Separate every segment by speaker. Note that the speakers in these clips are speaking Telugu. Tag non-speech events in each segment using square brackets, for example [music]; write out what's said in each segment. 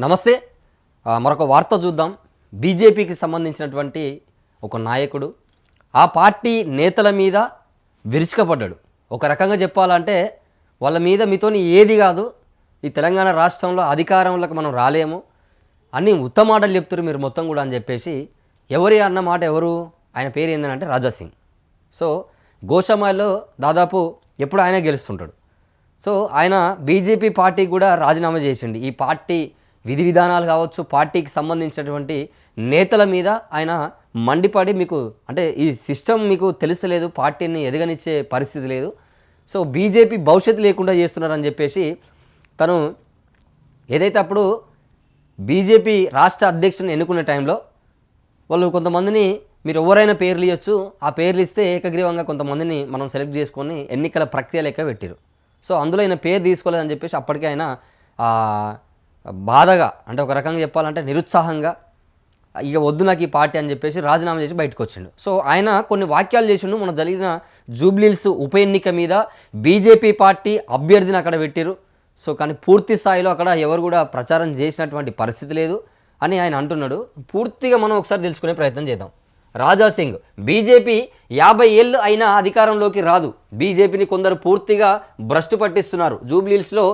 Speaker 1: నమస్తే. మరొక వార్త చూద్దాం. బీజేపీకి సంబంధించినటువంటి ఒక నాయకుడు ఆ పార్టీ నేతల మీద విరుచుకపడ్డాడు. ఒక రకంగా చెప్పాలంటే వాళ్ళ మీద మీతోని ఏది కాదు. ఈ తెలంగాణ రాష్ట్రంలో అధికారంలోకి మనం రాలేము. అన్ని ఉత్తమ మాటలు చెప్తారు మీరు మొత్తం కూడా అని చెప్పేసి ఎవరి అన్న మాట ఎవరు? ఆయన పేరు ఏంటంటే రాజాసింగ్ సో గోషామాల్లో దాదాపు ఎప్పుడు ఆయన గెలుస్తుంటాడు. సో ఆయన బీజేపీ పార్టీకి కూడా రాజీనామా చేసిండు. ఈ పార్టీ విధి విధానాలు కావచ్చు పార్టీకి సంబంధించినటువంటి నేతల మీద ఆయన మండిపడి మీకు అంటే ఈ సిస్టమ్ మీకు తెలుసలేదు పార్టీని ఎదగనిచ్చే పరిస్థితి లేదు. సో బీజేపీ భవిష్యత్తు లేకుండా చేస్తున్నారని చెప్పేసి తను ఏదైతే అప్పుడు బీజేపీ రాష్ట్ర అధ్యక్షుని ఎన్నుకునే టైంలో వాళ్ళు కొంతమందిని మీరు ఎవరైనా పేర్లు ఇవ్వచ్చు ఆ పేర్లు ఇస్తే ఏకగ్రీవంగా కొంతమందిని మనం సెలెక్ట్ చేసుకొని ఎన్నికల ప్రక్రియ లెక్క పెట్టారు. సో అందులో ఆయన పేరు తీసుకోలేదని చెప్పేసి అప్పటికే ఆయన బాధగా అంటే ఒక రకంగా చెప్పాలంటే నిరుత్సాహంగా ఇక వద్దు నాకు ఈ పార్టీ అని చెప్పేసి రాజీనామా చేసి బయటకు వచ్చిండు. సో ఆయన కొన్ని వాక్యాలు చేసిండు మన జరిగిన జూబ్లీల్స్ ఉప ఎన్నిక మీద బీజేపీ పార్టీ అభ్యర్థిని అక్కడ పెట్టారు సో కానీ పూర్తి స్థాయిలో అక్కడ ఎవరు కూడా ప్రచారం చేసినటువంటి పరిస్థితి లేదు అని ఆయన అంటున్నాడు. పూర్తిగా మనం ఒకసారి తెలుసుకునే ప్రయత్నం చేద్దాం. రాజా సింగ్ బీజేపీ యాభై ఏళ్ళు అయినా అధికారంలోకి రాదు. బీజేపీని కొందరు పూర్తిగా భ్రష్టు పట్టిస్తున్నారు. జూబ్లీల్స్లో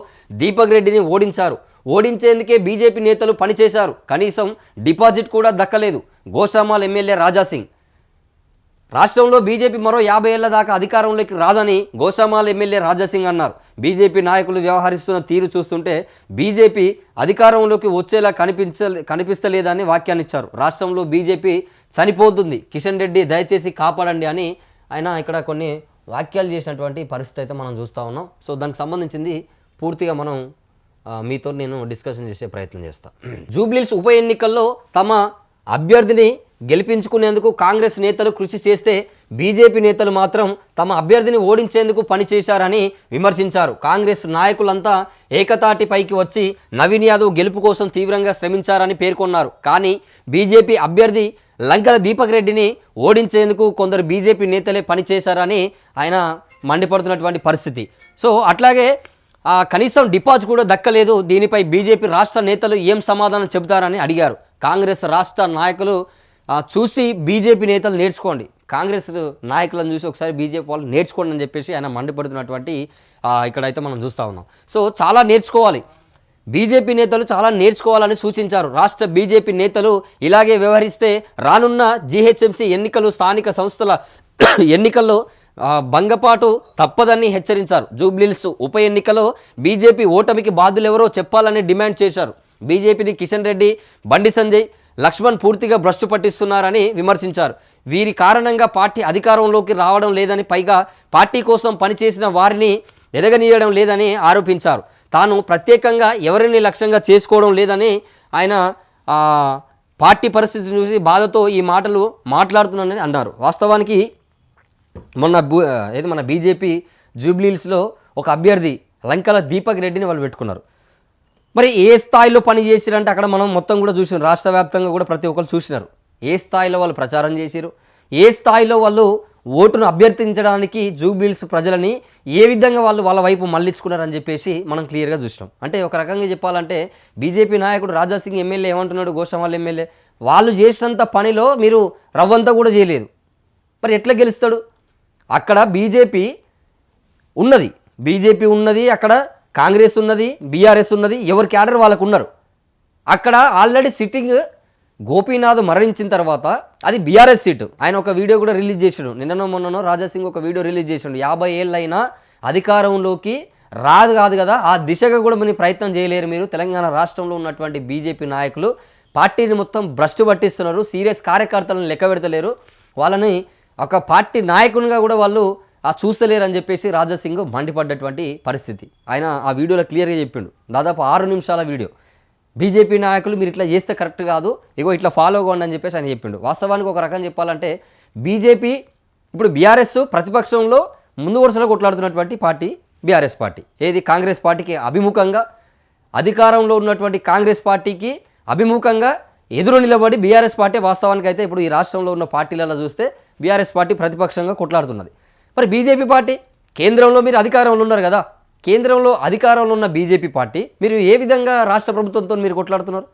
Speaker 1: దీపక్ రెడ్డిని ఓడించారు. ఓడించేందుకే బీజేపీ నేతలు పనిచేశారు కనీసం డిపాజిట్ కూడా దక్కలేదు. గోషామాల్ ఎమ్మెల్యే రాజా సింగ్ రాష్ట్రంలో బీజేపీ మరో యాభై ఏళ్ళ దాకా అధికారంలోకి రాదని గోషామాల్ ఎమ్మెల్యే రాజాసింగ్ అన్నారు. బీజేపీ నాయకులు వ్యవహరిస్తున్న తీరు చూస్తుంటే బీజేపీ అధికారంలోకి వచ్చేలా కనిపించ కనిపిస్తలేదని వ్యాఖ్యానిచ్చారు రాష్ట్రంలో బీజేపీ చనిపోతుంది. కిషన్ రెడ్డి దయచేసి కాపాడండి అని ఆయన ఇక్కడ కొన్ని వ్యాఖ్యలు చేసినటువంటి పరిస్థితి అయితే మనం చూస్తూ ఉన్నాం. సో దానికి సంబంధించింది పూర్తిగా మనం మీతో నేను డిస్కషన్ చేసే ప్రయత్నం చేస్తాను జూబ్లీస్ ఉప ఎన్నికల్లో తమ అభ్యర్థిని గెలిపించుకునేందుకు కాంగ్రెస్ నేతలు కృషి చేస్తే బీజేపీ నేతలు మాత్రం తమ అభ్యర్థిని ఓడించేందుకు పనిచేశారని విమర్శించారు. కాంగ్రెస్ నాయకులంతా ఏకతాటిపైకి వచ్చి నవీన్ యాదవ్ గెలుపు కోసం తీవ్రంగా శ్రమించారని పేర్కొన్నారు. కానీ బీజేపీ అభ్యర్థి లంకల దీపక్ రెడ్డిని ఓడించేందుకు కొందరు బీజేపీ నేతలే పనిచేశారని ఆయన మండిపడుతున్నటువంటి పరిస్థితి. సో అట్లాగే కనీసం డిపాజిట్ కూడా దక్కలేదు. దీనిపై బీజేపీ రాష్ట్ర నేతలు ఏం సమాధానం చెబుతారని అడిగారు. కాంగ్రెస్ రాష్ట్ర నాయకులు చూసి బీజేపీ నేతలు నేర్చుకోండి. కాంగ్రెస్ నాయకులను చూసి ఒకసారి బీజేపీ వాళ్ళు నేర్చుకోండి అని చెప్పేసి ఆయన మండిపడుతున్నటువంటి ఇక్కడైతే మనం చూస్తూ ఉన్నాం. సో చాలా నేర్చుకోవాలి. బీజేపీ నేతలు చాలా నేర్చుకోవాలని సూచించారు. రాష్ట్ర బీజేపీ నేతలు ఇలాగే వ్యవహరిస్తే రానున్న జీహెచ్ఎంసీ ఎన్నికలు స్థానిక సంస్థల [coughs] ఎన్నికల్లో భంగపాటు తప్పదని హెచ్చరించారు. జూబ్లీల్స్ ఉప ఎన్నికలో బీజేపీ ఓటమికి బాధ్యులెవరో చెప్పాలని డిమాండ్ చేశారు. బీజేపీని కిషన్ రెడ్డి బండి సంజయ్ లక్ష్మణ్ పూర్తిగా భ్రష్టు పట్టిస్తున్నారని విమర్శించారు. వీరి కారణంగా పార్టీ అధికారంలోకి రావడం లేదని పైగా పార్టీ కోసం పనిచేసిన వారిని ఎదగనీయడం లేదని ఆరోపించారు. తాను ప్రత్యేకంగా ఎవరిని లక్ష్యంగా చేసుకోవడం లేదని ఆయన పార్టీ పరిస్థితిని చూసి బాధతో ఈ మాటలు మాట్లాడుతున్నానని అన్నారు. వాస్తవానికి మొన్న బూ ఏది మన బీజేపీ జూబ్లీహిల్స్లో ఒక అభ్యర్థి లంకల దీపక్ రెడ్డిని వాళ్ళు పెట్టుకున్నారు. మరి ఏ స్థాయిలో పని చేసిరంటే అక్కడ మనం మొత్తం కూడా చూసినాం. రాష్ట్ర వ్యాప్తంగా కూడా ప్రతి ఒక్కరు చూసినారు. ఏ స్థాయిలో వాళ్ళు ప్రచారం చేశారు ఏ స్థాయిలో వాళ్ళు ఓటును అభ్యర్థించడానికి జూబ్లీహిల్స్ ప్రజలని ఏ విధంగా వాళ్ళు వాళ్ళ వైపు మళ్ళించుకున్నారని చెప్పేసి మనం క్లియర్గా చూసినాం. అంటే ఒక రకంగా చెప్పాలంటే బీజేపీ నాయకుడు రాజాసింగ్ ఎమ్మెల్యే ఏమంటున్నాడు? గోషామాల్ ఎమ్మెల్యే. వాళ్ళు చేసినంత పనిలో మీరు రవ్వంతా కూడా చేయలేదు. మరి ఎట్లా గెలుస్తాడు? అక్కడ బీజేపీ ఉన్నది. బీజేపీ ఉన్నది అక్కడ కాంగ్రెస్ ఉన్నది బీఆర్ఎస్ ఉన్నది ఎవరి క్యాడర్ వాళ్ళకు ఉన్నారు. అక్కడ ఆల్రెడీ సిట్టింగ్ గోపీనాథ్ మరణించిన తర్వాత అది బీఆర్ఎస్ సీటు. ఆయన ఒక వీడియో కూడా రిలీజ్ చేసాడు. నిన్ననో మొన్ననో రాజాసింగ్ ఒక వీడియో రిలీజ్ చేసాడు. యాభై ఏళ్ళైనా అధికారంలోకి రాదు కాదు కదా ఆ దిశగా కూడా మీరు ప్రయత్నం చేయలేరు మీరు. తెలంగాణ రాష్ట్రంలో ఉన్నటువంటి బీజేపీ నాయకులు పార్టీని మొత్తం భ్రష్టు పట్టిస్తున్నారు. సీరియస్ కార్యకర్తలను లెక్క పెడతలేరు. వాళ్ళని ఒక పార్టీ నాయకునిగా కూడా వాళ్ళు ఆ చూస్తలేరని చెప్పేసి రాజాసింగ్ మండిపడ్డటువంటి పరిస్థితి. ఆయన ఆ వీడియోలో క్లియర్గా చెప్పిండు. దాదాపు ఆరు నిమిషాల వీడియో. బీజేపీ నాయకులు మీరు ఇట్లా చేస్తే కరెక్ట్ కాదు ఇగో ఇట్లా ఫాలో అవ్వండి అని చెప్పేసి ఆయన చెప్పిండు. వాస్తవానికి ఒక రకం చెప్పాలంటే బీజేపీ ఇప్పుడు బీఆర్ఎస్ ప్రతిపక్షంలో ముందు వరుసలో కొట్లాడుతున్నటువంటి పార్టీ బీఆర్ఎస్ పార్టీ. ఏది? కాంగ్రెస్ పార్టీకి అభిముఖంగా అధికారంలో ఉన్నటువంటి కాంగ్రెస్ పార్టీకి అభిముఖంగా ఎదురు నిలబడి బీఆర్ఎస్ పార్టీ వాస్తవానికి అయితే ఇప్పుడు ఈ రాష్ట్రంలో ఉన్న పార్టీలలో చూస్తే బీఆర్ఎస్ పార్టీ ప్రతిపక్షంగా కొట్లాడుతున్నది. మరి బీజేపీ పార్టీ? కేంద్రంలో మీరు అధికారంలో ఉన్నారు కదా. కేంద్రంలో అధికారంలో ఉన్న బీజేపీ పార్టీ మీరు ఏ విధంగా రాష్ట్ర ప్రభుత్వంతో మీరు కొట్లాడుతున్నారు?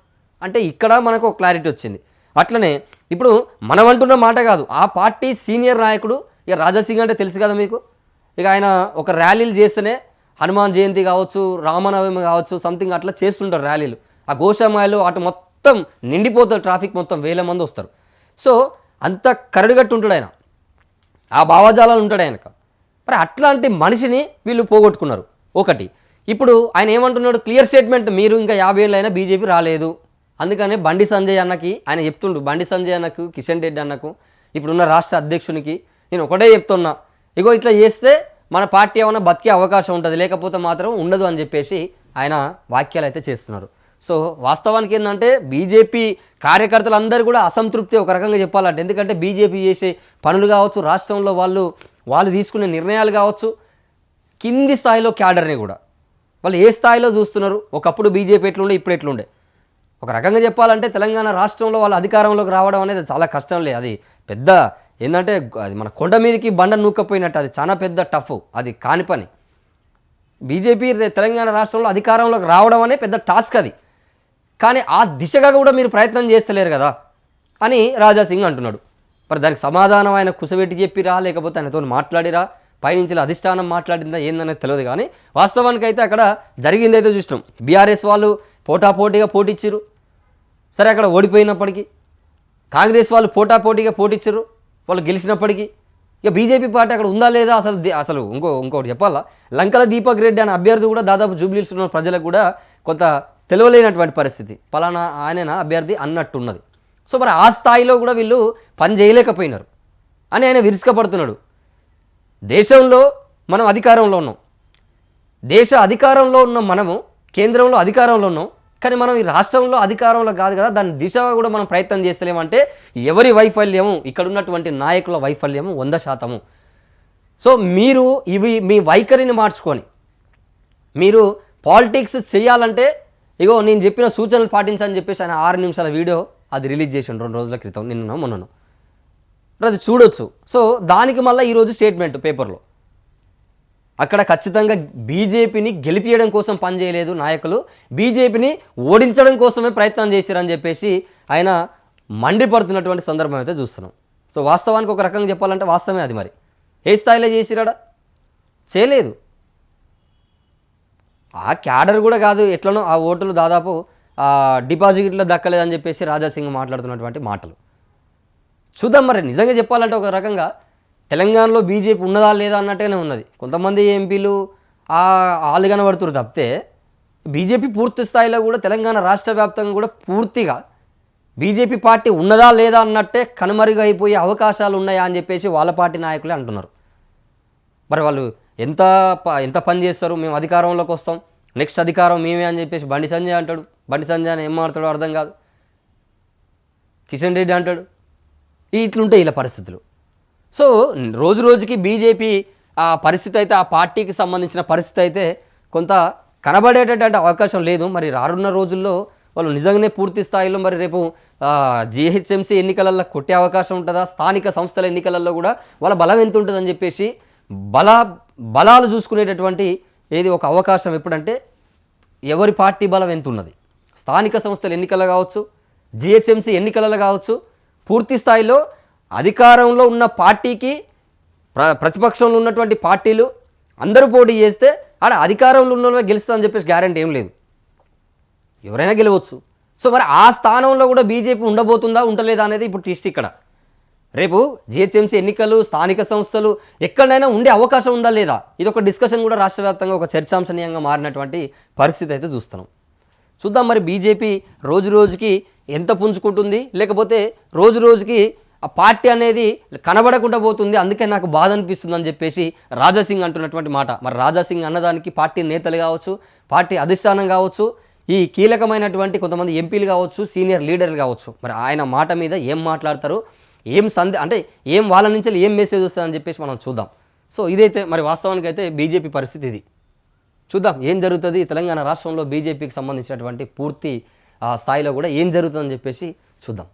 Speaker 1: అంటే ఇక్కడ మనకు ఒక క్లారిటీ వచ్చింది. అట్లనే ఇప్పుడు మనం అంటున్న మాట కాదు ఆ పార్టీ సీనియర్ నాయకుడు ఇక రాజాసింగ్ అంటే తెలుసు కదా మీకు? ఇక ఆయన ఒక ర్యాలీలు చేస్తేనే హనుమాన్ జయంతి కావచ్చు రామనవమి కావచ్చు సంథింగ్ అట్లా చేస్తుంటారు ర్యాలీలు. ఆ గోషామాయలు అటు మొత్తం నిండిపోతారు ట్రాఫిక్ మొత్తం వేల మంది వస్తారు. సో అంత కరడుగట్టు ఉంటాడు ఆయన. ఆ భావజాలాలు ఉంటాడు ఆయనకు. మరి అట్లాంటి మనిషిని వీళ్ళు పోగొట్టుకున్నారు. ఒకటి. ఇప్పుడు ఆయన ఏమంటున్నాడు? క్లియర్ స్టేట్మెంట్ మీరు ఇంకా యాభై ఏళ్ళు అయినా బీజేపీ రాలేదు. అందుకనే బండి సంజయ్ అన్నకి ఆయన చెప్తుండు. బండి సంజయ్ అన్నకు కిషన్ రెడ్డి అన్నకు ఇప్పుడున్న రాష్ట్ర అధ్యక్షునికి నేను ఒకటే చెప్తున్నా. ఇగో ఇట్లా చేస్తే మన పార్టీ ఏమైనా బతికే అవకాశం ఉంటుంది. లేకపోతే మాత్రం ఉండదు అని చెప్పేసి ఆయన వాక్యాలు అయితే చేస్తున్నారు. సో వాస్తవానికి ఏంటంటే బీజేపీ కార్యకర్తలందరూ కూడా అసంతృప్తి ఒక రకంగా చెప్పాలంటే. ఎందుకంటే బీజేపీ చేసే పనులు కావచ్చు రాష్ట్రంలో వాళ్ళు వాళ్ళు తీసుకునే నిర్ణయాలు కావచ్చు కింది స్థాయిలో క్యాడర్ని కూడా. వాళ్ళు ఏ స్థాయిలో చూస్తున్నారు? ఒకప్పుడు బీజేపీ ఎట్లుండే ఇప్పుడు ఎట్లుండే? ఒక రకంగా చెప్పాలంటే తెలంగాణ రాష్ట్రంలో వాళ్ళు అధికారంలోకి రావడం అనేది చాలా కష్టం అది పెద్ద ఏంటంటే అది మన కొండ మీదకి బండ నూక్కపోయినట్టు అది చాలా పెద్ద టఫ్ అది కాని పని. బీజేపీ తెలంగాణ రాష్ట్రంలో అధికారంలోకి రావడం అనే పెద్ద టాస్క్ అది. కానీ ఆ దిశగా కూడా మీరు ప్రయత్నం చేస్తలేరు కదా అని రాజా సింగ్ అంటున్నాడు. మరి దానికి సమాధానం ఆయన కుసబెట్టి చెప్పిరా లేకపోతే ఆయనతో మాట్లాడిరా పైనుంచి అధిష్టానం మాట్లాడిందా ఏందనేది తెలియదు కానీ వాస్తవానికి అయితే అక్కడ జరిగింది అయితే చూసినాం. బీఆర్ఎస్ వాళ్ళు పోటాపోటీగా పోటీచ్చారు. సరే అక్కడ ఓడిపోయినప్పటికీ కాంగ్రెస్ వాళ్ళు పోటాపోటీగా పోటీచ్చారు వాళ్ళు గెలిచినప్పటికీ. ఇక బీజేపీ పార్టీ అక్కడ ఉందా లేదా అసలు అసలు ఇంకో ఇంకోటి చెప్పాలా? లంకల దీపక్ రెడ్డి అనే అభ్యర్థి కూడా దాదాపు జూబ్లీస్ ఉన్న ప్రజలకు కూడా కొంత తెలియలేనటువంటి పరిస్థితి. పలానా ఆయన అభ్యర్థి అన్నట్టున్నది. సో మరి ఆ స్థాయిలో కూడా వీళ్ళు పని చేయలేకపోయినారు. అని ఆయన విరుచుకపడుతున్నాడు. దేశంలో మనం అధికారంలో ఉన్నాం. దేశ అధికారంలో ఉన్న మనము కేంద్రంలో అధికారంలో ఉన్నాం. కానీ మనం ఈ రాష్ట్రంలో అధికారంలో కాదు కదా దాని దిశగా కూడా మనం ప్రయత్నం చేస్తలేమంటే ఎవరి వైఫల్యము? ఇక్కడ ఉన్నటువంటి నాయకుల వైఫల్యము వంద శాతము. సో మీరు ఇవి మీ వైఖరిని మార్చుకొని మీరు పాలిటిక్స్ చేయాలంటే ఇగో నేను చెప్పిన సూచనలు పాటించని చెప్పేసి ఆయన ఆరు నిమిషాల వీడియో అది రిలీజ్ చేసాను రెండు రోజుల క్రితం నిన్న మొన్నను. అది చూడొచ్చు. సో దానికి మళ్ళీ ఈరోజు స్టేట్మెంట్ పేపర్లో అక్కడ ఖచ్చితంగా బీజేపీని గెలిపియడం కోసం పనిచేయలేదు నాయకులు. బీజేపీని ఓడించడం కోసమే ప్రయత్నం చేశారని చెప్పేసి ఆయన మండిపడుతున్నటువంటి సందర్భం అయితే చూస్తున్నాం. సో వాస్తవానికి ఒక రకంగా చెప్పాలంటే వాస్తవమే అది మరి. ఏ స్థాయిలో చేసిరాడా? చేయలేదు. ఆ క్యాడర్ కూడా కాదు ఎట్లనో ఆ ఓటులు దాదాపు డిపాజిట్లో దక్కలేదని చెప్పేసి రాజాసింగ్ మాట్లాడుతున్నటువంటి మాటలు. చూద్దాం మరి నిజంగా చెప్పాలంటే ఒక రకంగా తెలంగాణలో బీజేపీ ఉన్నదా లేదా అన్నట్టుగానే ఉన్నది. కొంతమంది ఎంపీలు వాళ్ళు ఆలు కనబడుతున్నారు తప్పితే బీజేపీ పూర్తి స్థాయిలో కూడా తెలంగాణ రాష్ట్ర వ్యాప్తంగా కూడా పూర్తిగా బీజేపీ పార్టీ ఉన్నదా లేదా అన్నట్టే కనుమరుగైపోయే అవకాశాలు ఉన్నాయా అని చెప్పేసి వాళ్ళ పార్టీ నాయకులే అంటున్నారు. మరి వాళ్ళు ఎంత ప- ఎంత పని చేస్తారు? మేము అధికారంలోకి వస్తాం. నెక్స్ట్ అధికారం మేమే అని చెప్పేసి బండి సంజయ్ అంటాడు. బండి సంజయ్ అని ఏం మాట్లాడతాడో అర్థం కాదు. కిషన్ రెడ్డి అంటాడు. ఈ ఇట్లుంటాయి ఇలా పరిస్థితులు. సో రోజు రోజుకి బీజేపీ ఆ పరిస్థితి అయితే ఆ పార్టీకి సంబంధించిన పరిస్థితి అయితే కొంత కనబడేటటువంటి అవకాశం లేదు. మరి రానున్న రోజుల్లో వాళ్ళు నిజంగానే పూర్తి స్థాయిలో మరి రేపు జిహెచ్ఎంసీ ఎన్నికలలో కొట్టే అవకాశం ఉంటుందా? స్థానిక సంస్థల ఎన్నికలలో కూడా వాళ్ళ బలం ఎంత ఉంటుందని చెప్పేసి బల బలాలు చూసుకునేటటువంటి ఏది ఒక అవకాశం ఎప్పుడంటే ఎవరి పార్టీ బలం ఎంత ఉన్నది స్థానిక సంస్థల ఎన్నికలు కావచ్చు జిహెచ్ఎంసీ ఎన్నికలలో కావచ్చు పూర్తి స్థాయిలో అధికారంలో ఉన్న పార్టీకి ప్ర ప్రతిపక్షంలో ఉన్నటువంటి పార్టీలు అందరూ పోటీ చేస్తే ఆడ అధికారంలో ఉన్న వాళ్ళే గెలుస్తుందని చెప్పేసి గ్యారంటీ ఏం లేదు. ఎవరైనా గెలవచ్చు. సో మరి ఆ స్థానంలో కూడా బీజేపీ ఉండబోతుందా ఉండలేదా అనేది ఇప్పుడు ట్విస్ట్ ఇక్కడ. రేపు జిహెచ్ఎంసీ ఎన్నికలు స్థానిక సంస్థలు ఎక్కడైనా ఉండే అవకాశం ఉందా లేదా? ఇది ఒక డిస్కషన్ కూడా రాష్ట్ర వ్యాప్తంగా ఒక చర్చాంశనీయంగా మారినటువంటి పరిస్థితి అయితే చూస్తున్నాం. చూద్దాం మరి బీజేపీ రోజు రోజుకి ఎంత పుంజుకుంటుంది? లేకపోతే రోజు రోజుకి ఆ పార్టీ అనేది కనబడకుండా పోతుంది అందుకే నాకు బాధ అనిపిస్తుంది అని చెప్పేసి రాజాసింగ్ అంటున్నటువంటి మాట. మరి రాజాసింగ్ అన్నదానికి పార్టీ నేతలు కావచ్చు పార్టీ అధిష్టానం కావచ్చు ఈ కీలకమైనటువంటి కొంతమంది ఎంపీలు కావచ్చు సీనియర్ లీడర్లు కావచ్చు. మరి ఆయన మాట మీద ఏం మాట్లాడతారు? ఏం సందే అంటే ఏం వాళ్ళ నుంచి ఏం మెసేజ్ వస్తుందని చెప్పేసి మనం చూద్దాం. సో ఇదైతే మరి వాస్తవానికి అయితే బీజేపీ పరిస్థితి ఇది. చూద్దాం ఏం జరుగుతుంది? తెలంగాణ రాష్ట్రంలో బీజేపీకి సంబంధించినటువంటి పూర్తి ఆ, స్థాయిలో కూడా ఏం జరుగుతుందని చెప్పేసి చూద్దాం.